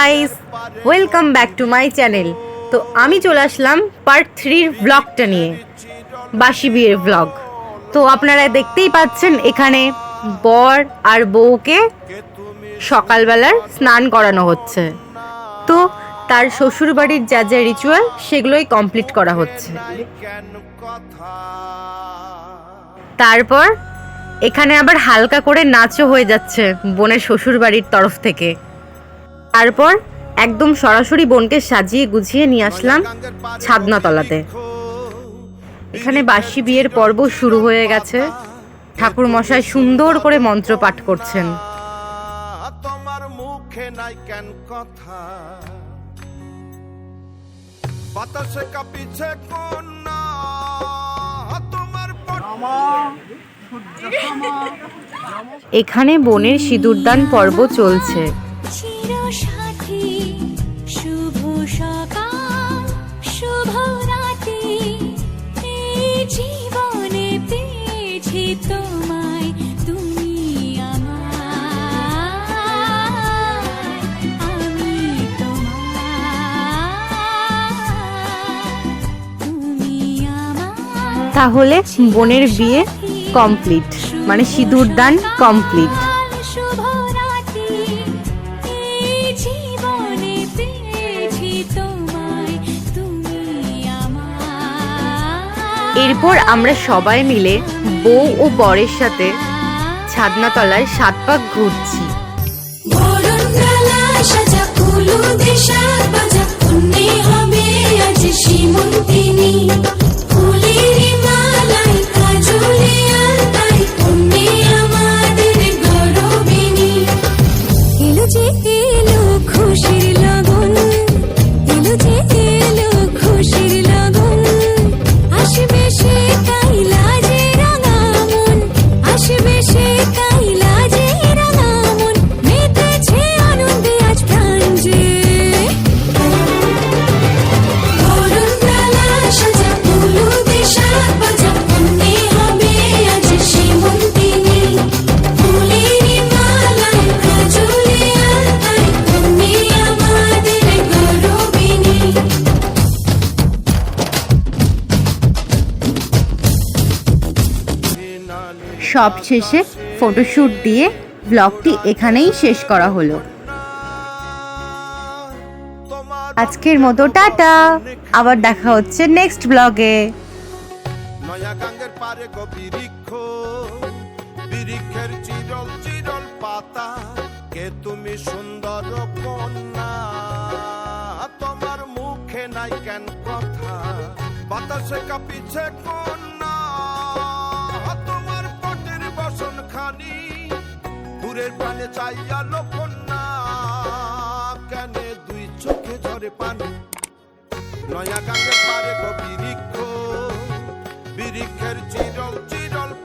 Guys welcome back to my channel তো আমি চলে আসলাম পার্ট থ্রির ব্লগটা নিয়ে, বাসি বিয়ের ব্লগ তো আপনারা দেখতেই পাচ্ছেন এখানে বর আর বউকে সকালবেলার স্নান করানো হচ্ছে। তো তার শ্বশুর বাড়ির যা যা রিচুয়াল সেগুলোই কমপ্লিট করা হচ্ছে। তারপর এখানে আবার হালকা করে নাচও হয়ে যাচ্ছে বোনের শ্বশুর বাড়ির তরফ থেকে। তারপর একদম সরাসরি বোনকে সাজিয়ে গুছিয়ে নিয়ে আসলাম ছাদনাতলাতে। এখানে বাসি বিয়ের পর্ব শুরু হয়ে গেছে। ঠাকুর মশাই সুন্দর করে মন্ত্র পাঠ করছেন। তোমার মুখে নাই কেন কথা? বাতাসে কাঁপিছে কন্যা। তোমার এখানে বোনের সিঁদুরদান পর্ব চলছে। চিরসাথী শুভ শুভ জীবনে তোমায় তুমি তাহলে বোনের বিয়ে কমপ্লিট মানে সিঁদুর দান কমপ্লিট এরপর আমরা সবাই মিলে বউ ও বরের সাথে ছাদনাতলায় সাত পাক ঘুরছি। সব শেষে ফটোশ্যুট দিয়ে ব্লগটি এখানেই শেষ করা হলো। আজকের মতো টাটা। আবার দেখা হচ্ছে নেক্সট ব্লগে নয়া গাঙ্গের পারে গো বিরিক্ষ বিরিক্ষের চিরল চিরল পাতা, কে তুমি সুন্দর কন্যা? তোমার মুখে নাই কেন কথা? বাতাসে কাঁপিছে কন্যা। খানি দূরের প্রাণে চাইয়া লোকন্যা কেন দুই চোখে ঝরে পানি। নয়া কাঙ্গে পারে গো বিরিক্ষ বিরিক্ষের চির চিরল